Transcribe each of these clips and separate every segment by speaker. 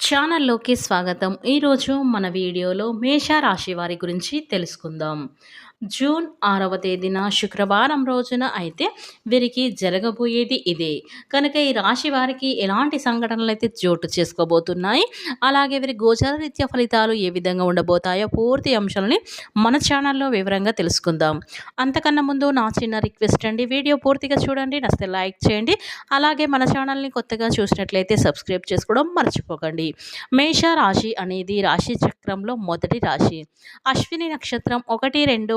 Speaker 1: ఛానల్లోకి స్వాగతం. ఈరోజు మన వీడియోలో మేషరాశి వారి గురించి తెలుసుకుందాం. జూన్ ఆరవ తేదీన శుక్రవారం రోజున అయితే వీరికి జరగబోయేది ఇదే. కనుక ఈ రాశి వారికి ఎలాంటి సంఘటనలు అయితే చోటు చేసుకోబోతున్నాయి? అలాగే వీరి గోచర రీత్యా ఫలితాలు ఏ విధంగా ఉండబోతాయో పూర్తి అంశాలని మన ఛానల్లో వివరంగా తెలుసుకుందాం. అంతకన్నా ముందు నా చిన్న రిక్వెస్ట్ అండి వీడియో పూర్తిగా చూడండి నస్తే లైక్ చేయండి అలాగే మన ఛానల్ని కొత్తగా చూసినట్లయితే సబ్స్క్రైబ్ చేసుకోవడం మర్చిపోకండి. మేష రాశి అనేది రాశి చక్రంలో మొదటి రాశి. అశ్విని నక్షత్రం ఒకటి రెండు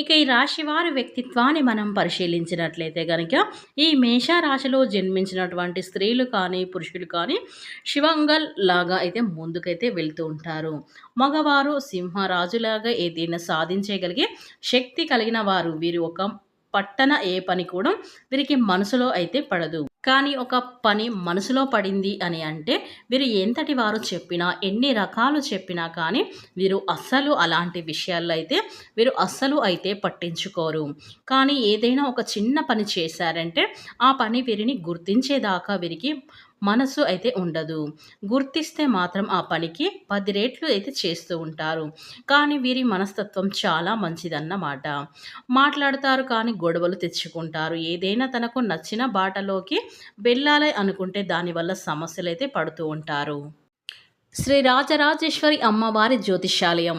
Speaker 1: ఇక ఈ రాశి వారి వ్యక్తిత్వాన్ని మనం పరిశీలించినట్లయితే కనుక ఈ మేష రాశిలో జన్మించినటువంటి స్త్రీలు కానీ పురుషులు కానీ శివంగల్ లాగా అయితే ముందుకైతే వెళ్తూ ఉంటారు. మగవారు సింహరాజులాగా ఏదైనా సాధించగలిగే శక్తి కలిగిన వారు వీరు ఒక పట్టణ ఏ పని కూడా వీరికి మనసులో అయితే పడదు. కానీ ఒక పని మనసులో పడింది అని అంటే వీరు ఎంతటి వారు చెప్పినా ఎన్ని రకాలు చెప్పినా కానీ వీరు అస్సలు అలాంటి విషయాల్లో అయితే వీరు అస్సలు అయితే పట్టించుకోరు. కానీ ఏదైనా ఒక చిన్న పని చేశారంటే ఆ పని వీరిని గుర్తించేదాకా వీరికి మనసు అయితే ఉండదు. గుర్తిస్తే మాత్రం ఆ పనికి పది రేట్లు అయితే చేస్తూ ఉంటారు. కానీ వీరి మనస్తత్వం చాలా మంచిదన్నమాట. మాట్లాడతారు కానీ గొడవలు తెచ్చుకుంటారు. ఏదైనా తనకు నచ్చిన బాటలోకి వెళ్ళాలి అనుకుంటే దానివల్ల సమస్యలు అయితే పడుతూ ఉంటారు. శ్రీ రాజరాజేశ్వరి అమ్మవారి జ్యోతిషాలయం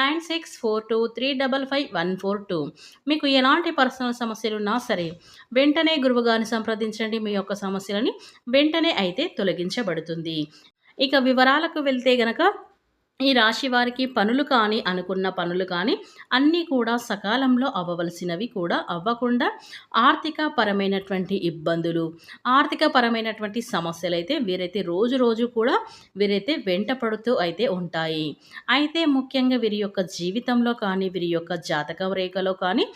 Speaker 1: nine six four two three double five one four two. మీకు ఎలాంటి పర్సనల్ సమస్యలు ఉన్నా సరే వెంటనే గురువుగారిని సంప్రదించండి. మీ యొక్క సమస్యలని వెంటనే అయితే తొలగించబడుతుంది. ఇక వివరాలకు వెళ్తే గనక ఈ రాశి వారికి పనులు కానీ అనుకున్న పనులు కానీ అన్నీ కూడా సకాలంలో అవ్వవలసినవి కూడా అవ్వకుండా ఆర్థిక పరమైనటువంటి ఇబ్బందులు ఆర్థిక పరమైనటువంటి సమస్యలు అయితే వీరైతే రోజు రోజు కూడా వీరైతే వెంట పడుతూ అయితే ఉంటాయి. అయితే ముఖ్యంగా వీరి యొక్క జీవితంలో కానీ వీరి యొక్క జాతక రేఖలో కానీ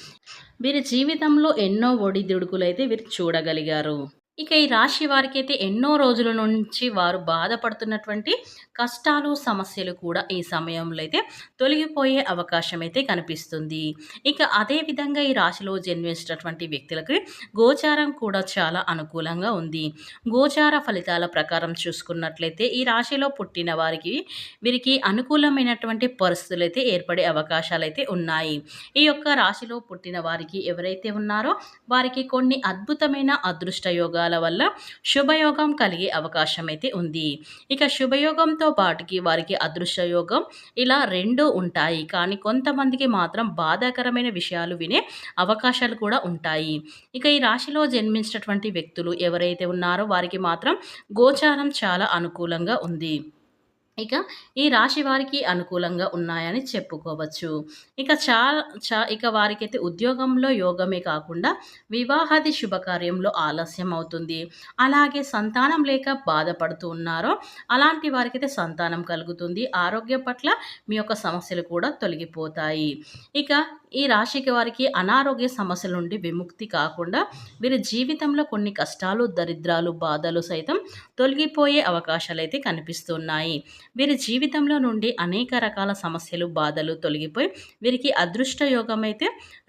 Speaker 1: వీరి జీవితంలో ఎన్నో ఒడిదుడుకులు అయితే వీరు చూడగలిగారు. ఇక ఈ రాశి వారికి అయితే ఎన్నో రోజుల నుంచి వారు బాధపడుతున్నటువంటి కష్టాలు సమస్యలు కూడా ఈ సమయంలో అయితే తొలగిపోయే అవకాశం అయితే కనిపిస్తుంది. ఇక అదే విధంగా ఈ రాశిలో జన్మించినటువంటి వ్యక్తులకి గోచారం కూడా చాలా అనుకూలంగా ఉంది. గోచార ఫలితాల ప్రకారం చూసుకున్నట్లయితే ఈ రాశిలో పుట్టిన వారికి వీరికి అనుకూలమైనటువంటి పరిస్థితులు అయితే ఏర్పడే అవకాశాలు అయితే ఉన్నాయి. ఈ యొక్క రాశిలో పుట్టిన వారికి ఎవరైతే ఉన్నారో వారికి కొన్ని అద్భుతమైన అదృష్ట యోగాలు యోగాల వల్ల శుభయోగం కలిగే అవకాశం అయితే ఉంది. ఇక శుభయోగంతో పాటుకి వారికి అదృశ్య యోగం ఇలా రెండు ఉంటాయి. కానీ కొంతమందికి మాత్రం బాధాకరమైన విషయాలు వినే అవకాశాలు కూడా ఉంటాయి. ఇక ఈ రాశిలో జన్మించినటువంటి వ్యక్తులు ఎవరైతే ఉన్నారో వారికి మాత్రం గోచారం చాలా అనుకూలంగా ఉంది. ఇక ఈ రాశి వారికి అనుకూలంగా ఉన్నాయని చెప్పుకోవచ్చు. ఇక చా చా ఇక వారికైతే ఉద్యోగంలో యోగమే కాకుండా వివాహాది శుభకార్యంలో ఆలస్యం అవుతుంది. అలాగే సంతానం లేక బాధపడుతూ ఉన్నారో అలాంటి వారికైతే సంతానం కలుగుతుంది. ఆరోగ్యం పట్ల మీ యొక్క సమస్యలు కూడా తొలగిపోతాయి. ఇక ఈ రాశికి వారికి అనారోగ్య సమస్యల నుండి విముక్తి కాకుండా వీరి జీవితంలో కొన్ని కష్టాలు దరిద్రాలు బాధలు సైతం తొలగిపోయే అవకాశాలు అయితే కనిపిస్తున్నాయి. వీరి జీవితంలో నుండి అనేక రకాల సమస్యలు బాధలు తొలగిపోయి వీరికి అదృష్ట యోగం అయితే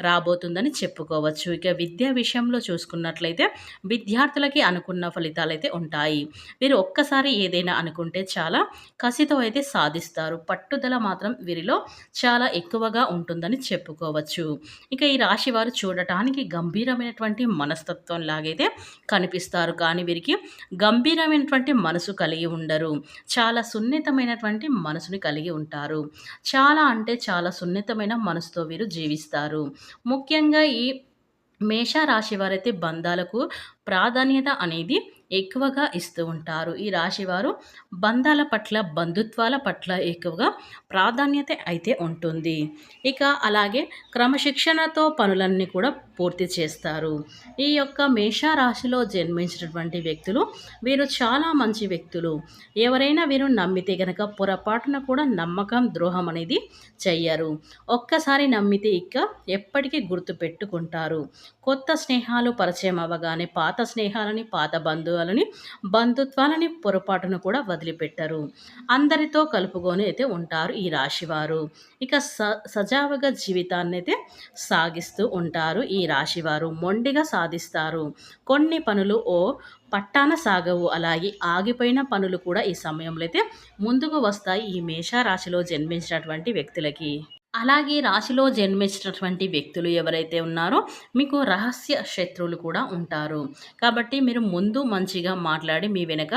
Speaker 1: రాబోతుందని చెప్పుకోవచ్చు. ఇక విద్యా విషయంలో చూసుకున్నట్లయితే విద్యార్థులకి అనుకున్న ఫలితాలు అయితే ఉంటాయి. వీరు ఒక్కసారి ఏదైనా అనుకుంటే చాలా కసితో అయితే సాధిస్తారు. పట్టుదల మాత్రం వీరిలో చాలా ఎక్కువగా ఉంటుందని చెప్పుకోవచ్చు. ఇక ఈ రాశి వారు చూడటానికి గంభీరమైనటువంటి మనస్తత్వం లాగైతే కనిపిస్తారు. కానీ వీరికి గంభీరమైనటువంటి మనసు కలిగి ఉండరు. చాలా సున్నితమైనటువంటి మనసుని కలిగి ఉంటారు. చాలా అంటే చాలా సున్నితమైన మనసుతో వీరు జీవిస్తారు. ముఖ్యంగా ఈ మేష రాశి వారైతే బంధాలకు ప్రాధాన్యత అనేది ఎక్కువగా ఇస్తూ ఉంటారు. ఈ రాశి వారు బంధాల పట్ల బంధుత్వాల పట్ల ఎక్కువగా ప్రాధాన్యత అయితే ఉంటుంది. ఇక అలాగే క్రమశిక్షణతో పనులన్నీ కూడా పూర్తి చేస్తారు. ఈ యొక్క మేషరాశిలో జన్మించినటువంటి వ్యక్తులు వీరు చాలా మంచి వ్యక్తులు. ఎవరైనా వీరు నమ్మితే గనక పొరపాటున కూడా నమ్మకం ద్రోహం అనేది చెయ్యరు. ఒక్కసారి నమ్మితే ఇక ఎప్పటికీ గుర్తు పెట్టుకుంటారు కొత్త స్నేహాలు పరిచయం అవ్వగానే పాత స్నేహాలని పాత బంధువులని బంధుత్వాలని పొరపాటును కూడా వదిలిపెట్టరు. అందరితో కలుపుకొని అయితే ఉంటారు ఈ రాశివారు. ఇక స సజావుగా జీవితాన్ని అయితే సాగిస్తూ ఉంటారు ఈ రాశివారు. మొండిగా సాధిస్తారు. కొన్ని పనులు ఓ పట్టాన సాగవు. అలాగే ఆగిపోయిన పనులు కూడా ఈ సమయంలో అయితే ముందుకు వస్తాయి ఈ మేషరాశిలో జన్మించినటువంటి వ్యక్తులకి. అలాగే రాశిలో జన్మించినటువంటి వ్యక్తులు ఎవరైతే ఉన్నారో మీకు రహస్య శత్రువులు కూడా ఉంటారు. కాబట్టి మీరు ముందు మంచిగా మాట్లాడి మీ వెనక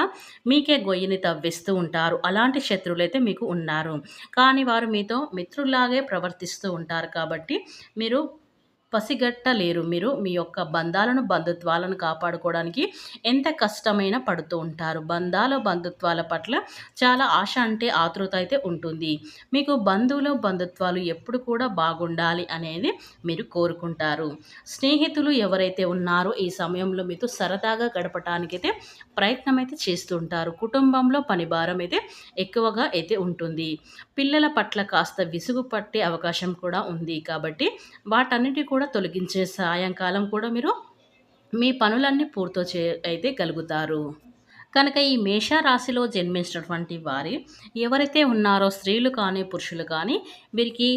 Speaker 1: మీకే గొయ్యిని తవ్విస్తూ ఉంటారు. అలాంటి శత్రువులైతే మీకు ఉన్నారు. కానీ వారు మీతో మిత్రుల్లాగే ప్రవర్తిస్తూ ఉంటారు కాబట్టి మీరు పసిగట్టలేరు మీరు. మీ యొక్క బంధాలను బంధుత్వాలను కాపాడుకోవడానికి ఎంత కష్టమైనా పడుతూ ఉంటారు. బంధాల బంధుత్వాల పట్ల చాలా ఆశ అంటే ఆతృత అయితే ఉంటుంది. మీకు బంధువులు బంధుత్వాలు ఎప్పుడు కూడా బాగుండాలి అనేది మీరు కోరుకుంటారు. స్నేహితులు ఎవరైతే ఉన్నారో ఈ సమయంలో మీతో సరదాగా గడపటానికైతే ప్రయత్నం అయితే చేస్తుంటారు. కుటుంబంలో పని భారం అయితే ఎక్కువగా అయితే ఉంటుంది. పిల్లల పట్ల కాస్త విసుగు పట్టే అవకాశం కూడా ఉంది కాబట్టి వాటన్నిటి కూడా కూడా తొలగించే సాయంకాలం కూడా మీరు మీ పనులన్నీ పూర్తి చే అయితే గలుగుతారు. కనుక ఈ మేషరాశిలో జన్మించినటువంటి వారి ఎవరైతే ఉన్నారో స్త్రీలు కానీ పురుషులు కానీ వీరికి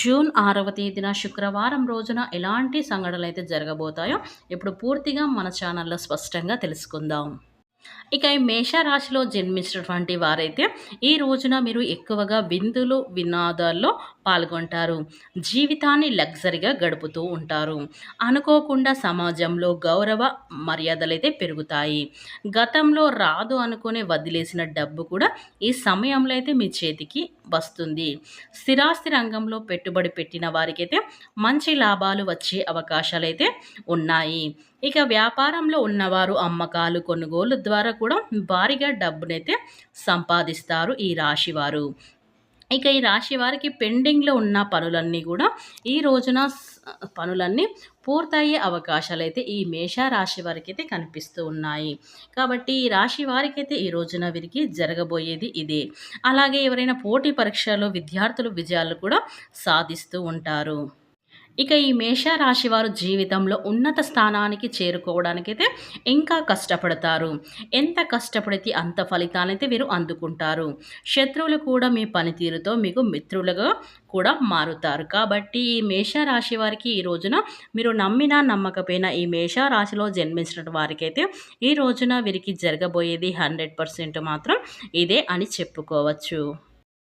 Speaker 1: జూన్ ఆరవ తేదీన శుక్రవారం రోజున ఎలాంటి సంఘటనలు అయితే జరగబోతాయో ఇప్పుడు పూర్తిగా మన ఛానల్లో స్పష్టంగా తెలుసుకుందాం. ఇక ఈ మేషరాశిలో జన్మించినటువంటి వారైతే ఈ రోజున మీరు ఎక్కువగా విందులు వినాదాల్లో పాల్గొంటారు. జీవితాన్ని లగ్జరీగా గడుపుతూ ఉంటారు. అనుకోకుండా సమాజంలో గౌరవ మర్యాదలు అయితే పెరుగుతాయి. గతంలో రాదు అనుకునే వదిలేసిన డబ్బు కూడా ఈ సమయంలో అయితే మీ చేతికి వస్తుంది. స్థిరాస్తి రంగంలో పెట్టుబడి పెట్టిన వారికైతే మంచి లాభాలు వచ్చే అవకాశాలు అయితే ఉన్నాయి. ఇక వ్యాపారంలో ఉన్నవారు అమ్మకాలు కొనుగోలు ద్వారా కూడా భారీగా డబ్బునైతే సంపాదిస్తారు ఈ రాశివారు. ఇక ఈ రాశి వారికి పెండింగ్లో ఉన్న పనులన్నీ కూడా ఈ రోజున పనులన్నీ పూర్తయ్యే అవకాశాలు అయితే ఈ మేషరాశి వారికి అయితే కనిపిస్తూ ఉన్నాయి. కాబట్టి ఈ రాశి వారికి అయితే ఈ రోజున వీరికి జరగబోయేది ఇదే. అలాగే ఎవరైనా పోటీ పరీక్షలో విద్యార్థులు విజయాలు కూడా సాధిస్తూ ఉంటారు. ఇక ఈ మేషరాశి వారు జీవితంలో ఉన్నత స్థానానికి చేరుకోవడానికైతే ఇంకా కష్టపడతారు. ఎంత కష్టపడితే అంత ఫలితాలైతే వీరు అందుకుంటారు. శత్రువులు కూడా మీ పనితీరుతో మీకు మిత్రులుగా కూడా మారుతారు. కాబట్టి ఈ మేషరాశి వారికి ఈ రోజున మీరు నమ్మినా నమ్మకపోయినా ఈ మేషరాశిలో జన్మించిన వారికైతే ఈ రోజున వీరికి జరగబోయేది హండ్రెడ్ పర్సెంట్ మాత్రం ఇదే అని చెప్పుకోవచ్చు.